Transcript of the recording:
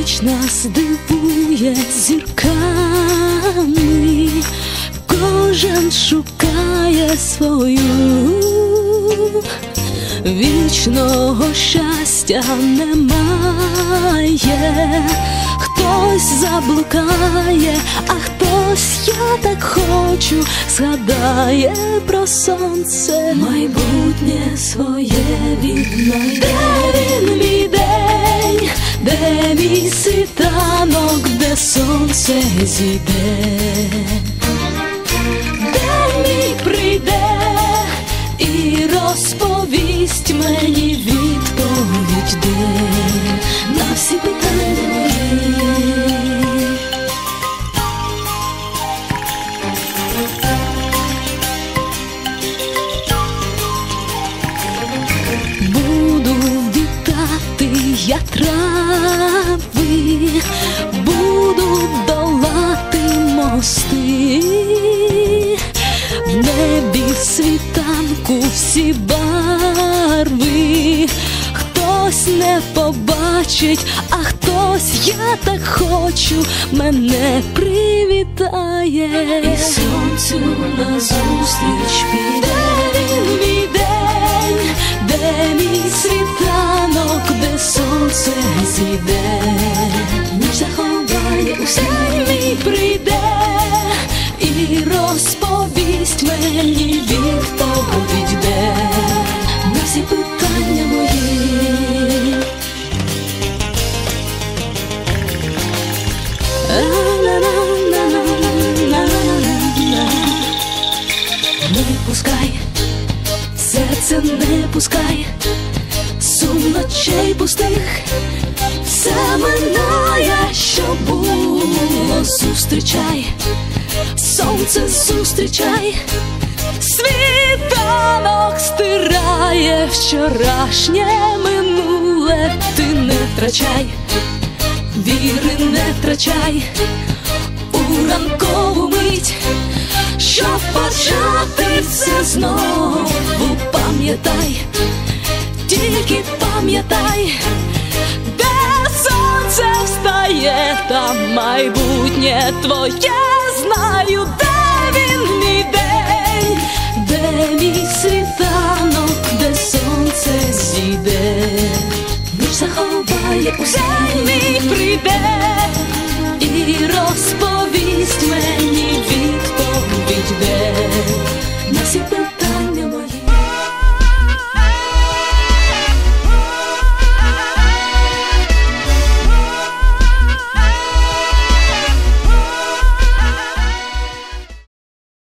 ніч нас дивує зірками, кожен шукає свою, вічного щастя немає, хтось заблукає, а хтось я так хочу, згадає про сонце, майбутнє своє віднайде. Де він мій день, сонце зійде, де мій прийде і розповість мені відповідь, де на всі питання. Буду вітати я трави, мости, в небі світанку всі барви, хтось не побачить, а хтось я так хочу, мене привітає. І сонцю назустріч піде. Він мій день, де мій світанок, де сонце зійде, розповість мені відповідь на всі питання мої. Не пускай, серце не пускай, сум пустих, все минає, що було, зустрічай, сонце зустрічай, світанок стирає вчорашнє минуле, ти не втрачай, віри не втрачай. У ранкову мить, щоб почати все знову, пам'ятай, тільки пам'ятай, де сонце встає, там майбутнє твоє. Знаю, де він мій. de mis